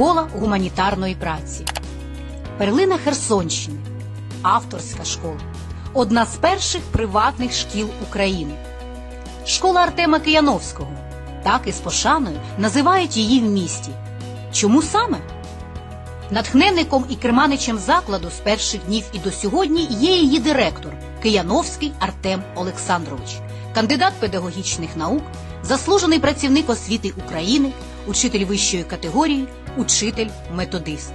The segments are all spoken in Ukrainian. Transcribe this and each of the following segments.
Школа гуманітарної праці. Перлина Херсонщини. Авторська школа. Одна з перших приватних шкіл України. Школа Артема Кияновського. Так і з пошаною називають її в місті. Чому саме? Натхненником і керманичем закладу з перших днів і до сьогодні є її директор Кияновський Артем Олександрович, кандидат педагогічних наук, заслужений працівник освіти України, учитель вищої категорії, учитель-методист.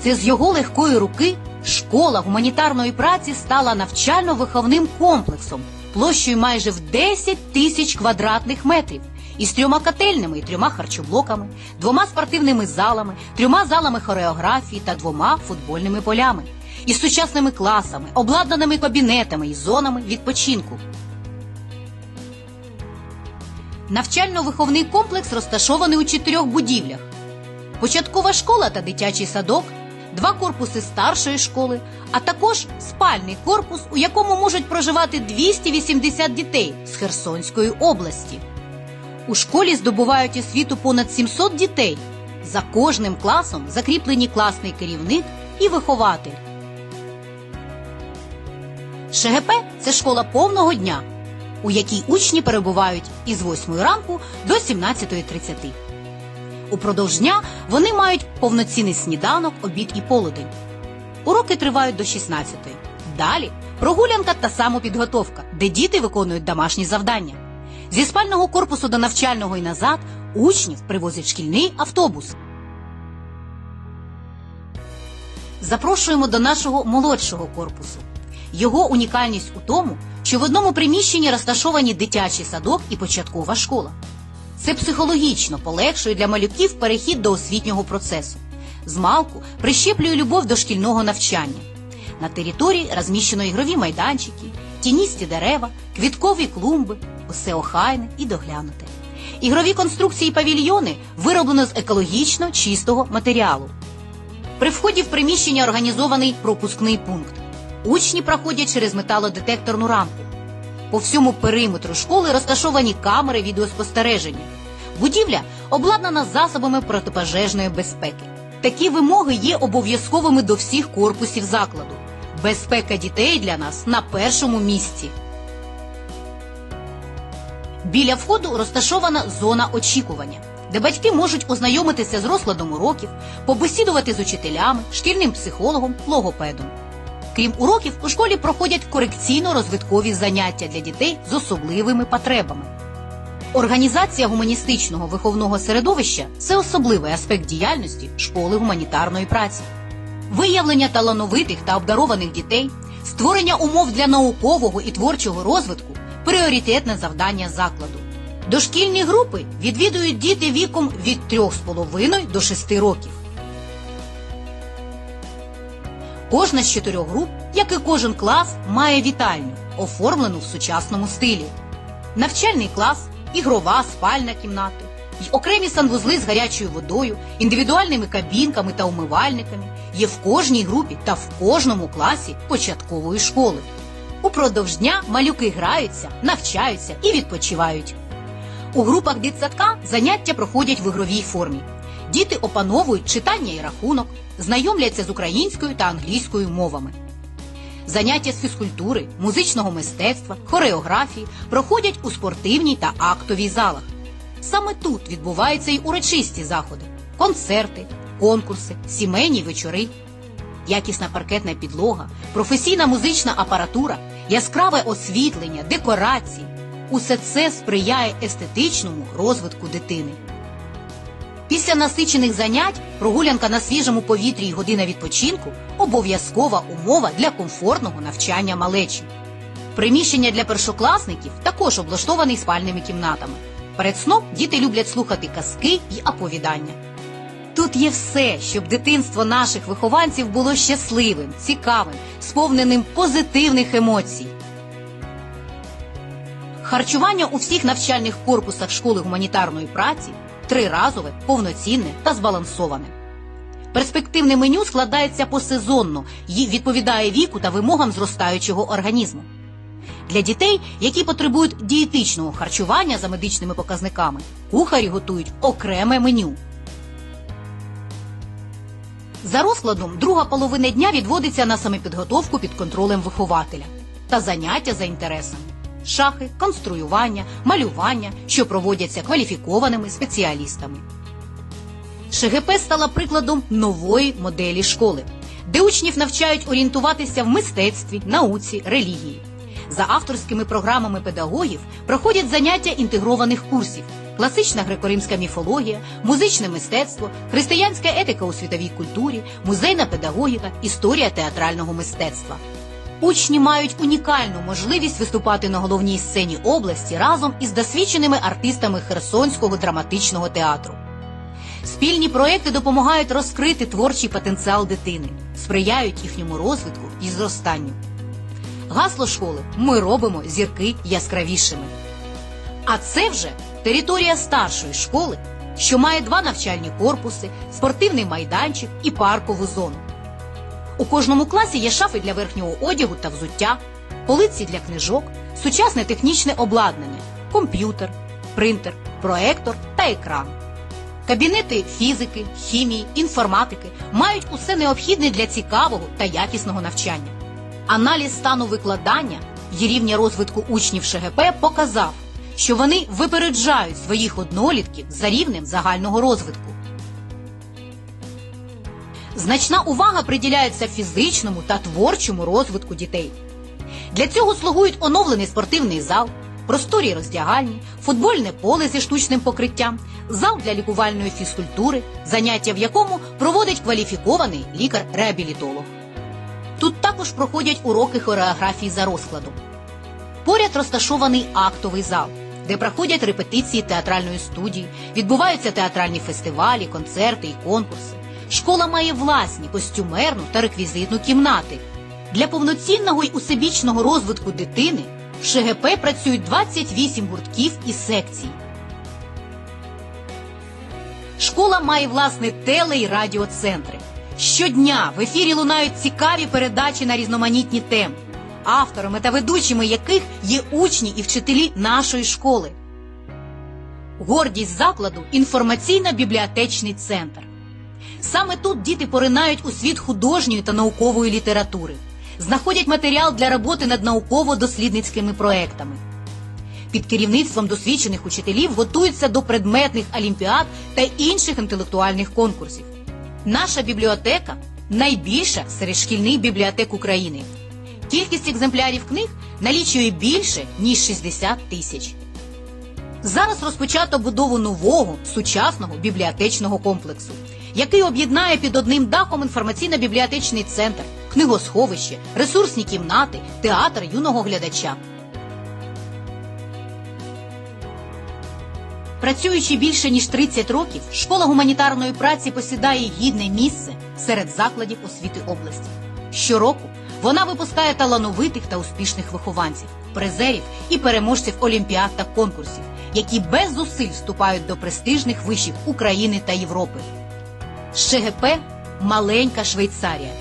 Це з його легкої руки школа гуманітарної праці стала навчально-виховним комплексом площею майже в 10 тисяч квадратних метрів із трьома котельнями і трьома харчоблоками, двома спортивними залами, трьома залами хореографії та двома футбольними полями, із сучасними класами, обладнаними кабінетами і зонами відпочинку. Навчально-виховний комплекс розташований у чотирьох будівлях: початкова школа та дитячий садок, два корпуси старшої школи, а також спальний корпус, у якому можуть проживати 280 дітей з Херсонської області. У школі здобувають освіту понад 700 дітей. За кожним класом закріплені класний керівник і вихователь. ШГП це школа повного дня, у якій учні перебувають із 8 ранку до 17.30. Упродовж дня вони мають повноцінний сніданок, обід і полудень. Уроки тривають до 16. Далі прогулянка та самопідготовка, де діти виконують домашні завдання. Зі спального корпусу до навчального і назад учнів привозять шкільний автобус. Запрошуємо до нашого молодшого корпусу. Його унікальність у тому, що в одному приміщенні розташовані дитячий садок і початкова школа. Це психологічно полегшує для малюків перехід до освітнього процесу. Змалку прищеплює любов до шкільного навчання. На території розміщено ігрові майданчики, тіністі дерева, квіткові клумби, усе охайне і доглянуте. Ігрові конструкції павільйони вироблено з екологічно чистого матеріалу. При вході в приміщення організований пропускний пункт. Учні проходять через металодетекторну рамку. По всьому периметру школи розташовані камери відеоспостереження. Будівля обладнана засобами протипожежної безпеки. Такі вимоги є обов'язковими до всіх корпусів закладу. Безпека дітей для нас на першому місці. Біля входу розташована зона очікування, де батьки можуть ознайомитися з розкладом уроків, побесідувати з учителями, шкільним психологом, логопедом. Крім уроків, у школі проходять корекційно-розвиткові заняття для дітей з особливими потребами. Організація гуманістичного виховного середовища це особливий аспект діяльності школи гуманітарної праці. Виявлення талановитих та обдарованих дітей, створення умов для наукового і творчого розвитку пріоритетне завдання закладу. Дошкільні групи відвідують діти віком від 3,5 до 6 років. Кожна з чотирьох груп, як і кожен клас, має вітальню, оформлену в сучасному стилі. Навчальний клас, ігрова, спальна кімнати, й окремі санвузли з гарячою водою, індивідуальними кабінками та умивальниками є в кожній групі та в кожному класі початкової школи. Упродовж дня малюки граються, навчаються і відпочивають. У групах дитсадка заняття проходять в ігровій формі. Діти опановують читання і рахунок, знайомляться з українською та англійською мовами. Заняття з фізкультури, музичного мистецтва, хореографії проходять у спортивній та актовій залах. Саме тут відбуваються й урочисті заходи: концерти, конкурси, сімейні вечори. Якісна паркетна підлога, професійна музична апаратура, яскраве освітлення, декорації усе це сприяє естетичному розвитку дитини. Після насичених занять прогулянка на свіжому повітрі і година відпочинку обов'язкова умова для комфортного навчання малечі. Приміщення для першокласників також облаштовані спальними кімнатами. Перед сном діти люблять слухати казки й оповідання. Тут є все, щоб дитинство наших вихованців було щасливим, цікавим, сповненим позитивних емоцій. Харчування у всіх навчальних корпусах школи гуманітарної праці триразове, повноцінне та збалансоване. Перспективне меню складається посезонно і відповідає віку та вимогам зростаючого організму. Для дітей, які потребують дієтичного харчування за медичними показниками, кухарі готують окреме меню. За розкладом друга половина дня відводиться на самопідготовку під контролем вихователя та заняття за інтересами. Шахи, конструювання, малювання, що проводяться кваліфікованими спеціалістами. ШГП стала прикладом нової моделі школи, де учнів навчають орієнтуватися в мистецтві, науці, релігії. За авторськими програмами педагогів проходять заняття інтегрованих курсів: класична греко-римська міфологія, музичне мистецтво, християнська етика у світовій культурі, музейна педагогіка, історія театрального мистецтва. Учні мають унікальну можливість виступати на головній сцені області разом із досвідченими артистами Херсонського драматичного театру. Спільні проекти допомагають розкрити творчий потенціал дитини, сприяють їхньому розвитку і зростанню. Гасло школи ми робимо зірки яскравішими. А це вже територія старшої школи, що має два навчальні корпуси, спортивний майданчик і паркову зону. У кожному класі є шафи для верхнього одягу та взуття, полиці для книжок, сучасне технічне обладнання, комп'ютер, принтер, проектор та екран. Кабінети фізики, хімії, інформатики мають усе необхідне для цікавого та якісного навчання. Аналіз стану викладання і рівня розвитку учнів ШГП показав, що вони випереджають своїх однолітків за рівнем загального розвитку. Значна увага приділяється фізичному та творчому розвитку дітей. Для цього слугують оновлений спортивний зал, просторі роздягальні, футбольне поле зі штучним покриттям, зал для лікувальної фізкультури, заняття в якому проводить кваліфікований лікар-реабілітолог. Тут також проходять уроки хореографії за розкладом. Поряд розташований актовий зал, де проходять репетиції театральної студії, відбуваються театральні фестивалі, концерти і конкурси. Школа має власні костюмерну та реквізитну кімнати. Для повноцінного й усебічного розвитку дитини в ШГП працюють 28 гуртків і секцій. Школа має власне теле і радіоцентри. Щодня в ефірі лунають цікаві передачі на різноманітні теми, авторами та ведучими яких є учні і вчителі нашої школи. Гордість закладу інформаційно-бібліотечний центр. Саме тут діти поринають у світ художньої та наукової літератури, знаходять матеріал для роботи над науково-дослідницькими проектами. Під керівництвом досвідчених учителів готуються до предметних олімпіад та інших інтелектуальних конкурсів. Наша бібліотека найбільша серед шкільних бібліотек України. Кількість екземплярів книг налічує більше ніж 60 тисяч. Зараз розпочато будову нового сучасного бібліотечного комплексу, який об'єднає під одним дахом інформаційно-бібліотечний центр, книгосховище, ресурсні кімнати, театр юного глядача. Працюючи більше ніж 30 років, школа гуманітарної праці посідає гідне місце серед закладів освіти області. Щороку вона випускає талановитих та успішних вихованців, призерів і переможців олімпіад та конкурсів, які без зусиль вступають до престижних вишів України та Європи. ШГП маленька Швейцарія.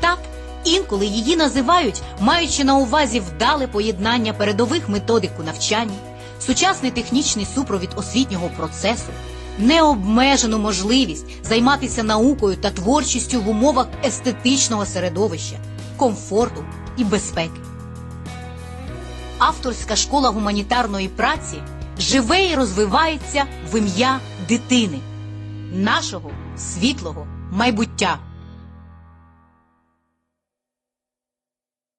Так, інколи її називають, маючи на увазі вдале поєднання передових методик у навчанні, сучасний технічний супровід освітнього процесу, необмежену можливість займатися наукою та творчістю в умовах естетичного середовища, комфорту і безпеки. Авторська школа гуманітарної праці живе і розвивається в ім'я дитини, нашого світлого майбуття.